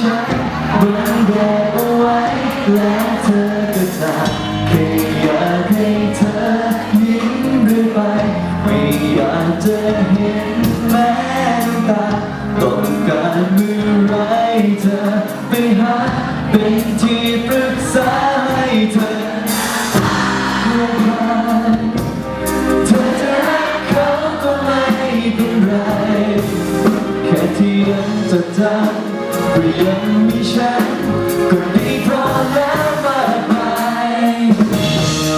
ฉันบนโลกเอาไว้แล้ว ยังมีฉันก็ดีพอแล้วมากมาย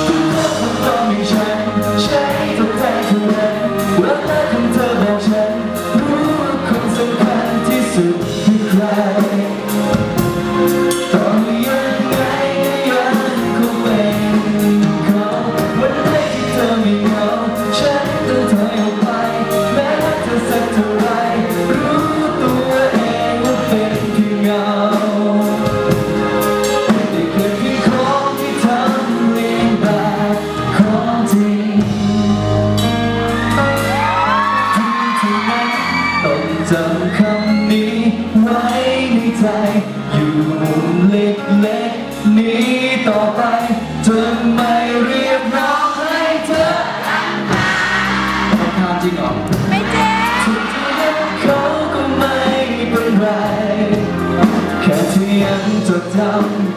ทุกคนมันต้องมีฉัน ใช้ตัวใจเท่านั้นรักแรกของเธอบอกฉัน รู้ว่าคนสำคัญที่สุดคือใคร อยู่มุมเล็กๆนี้ต่อไปเธอไม่เรียกร้องให้เธอต้องทำจริงเหรอ ไม่เจ๊ทุกที่เห็นเขาก็ไม่เป็นไร แค่ที่ยังจดจำ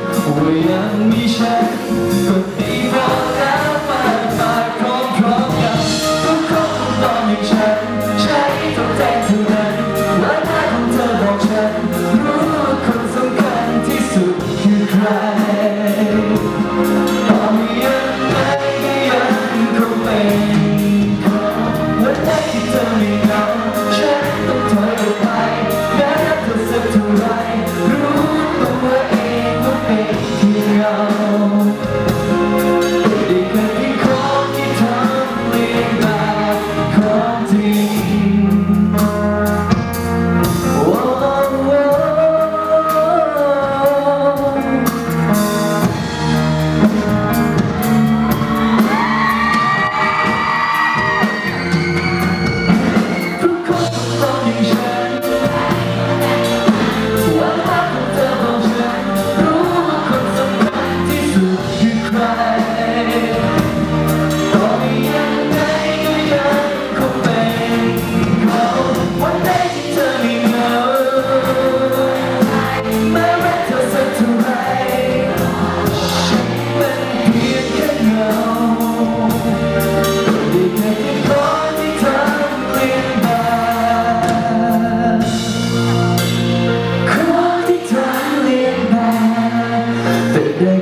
ด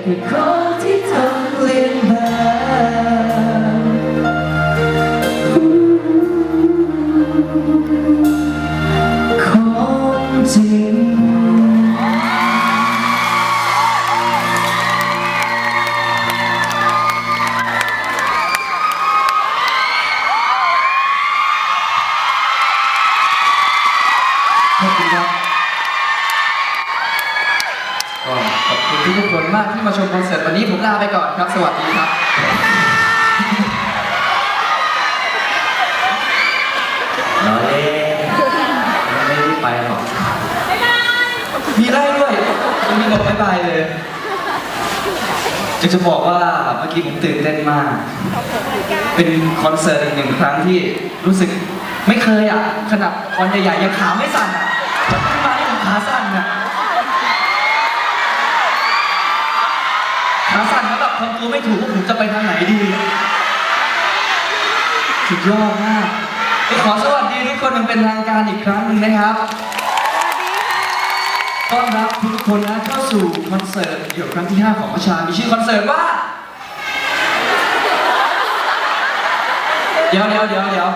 แต่ ทุกคนมากที่มาชมคอนเสิร์ตวันนี้ผมลาไปก่อนครับ สวัสดีครับน้อยเล่ไม่ได้ไปหรอกมีไล่ด้วยยังมีบอกบ๊ายบายเลยจะจะบอกว่าเมื่อกี้ผมตื่นเต้นมาก เป็นคอนเสิร์ตอีกหนึ่งครั้งที่รู้สึกไม่เคยอะ ขนาดคอนใหญ่ๆยังขาไม่สั่นอะขึ้นมาที่ผมขาสั่นอะ ขาสั่นแล้วแบบทำตัวไม่ถูกผมจะไปทางไหนดี สุดยอดมากขอสวัสดีทุกคนมันเป็นทางการอีกครั้งหนึ่งนะครับต้อนรับทุกคนนะเข้าสู่คอนเสิร์ตเดี่ยวครั้งที่ 5 ของประชา มีชื่อคอนเสิร์ตว่า เดี๋ยวเดี๋ยวเดี๋ยวเดี๋ยว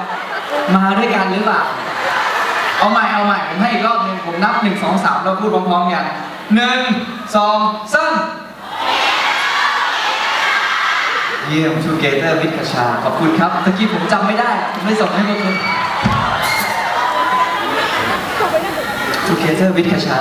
มาด้วยกันหรือเปล่า เอาใหม่เอาใหม่ผมให้อีกรอบหนึ่งผมนับ 1 2 3 แล้วพูดพร้อมๆกัน 1 2 3 เยี่ยมทูเกเตอร์วิทคชา ขอบคุณครับตะกี้ผมจำไม่ได้ผมไม่ส่งให้พวกคุณทูเกเตอร์วิทคชา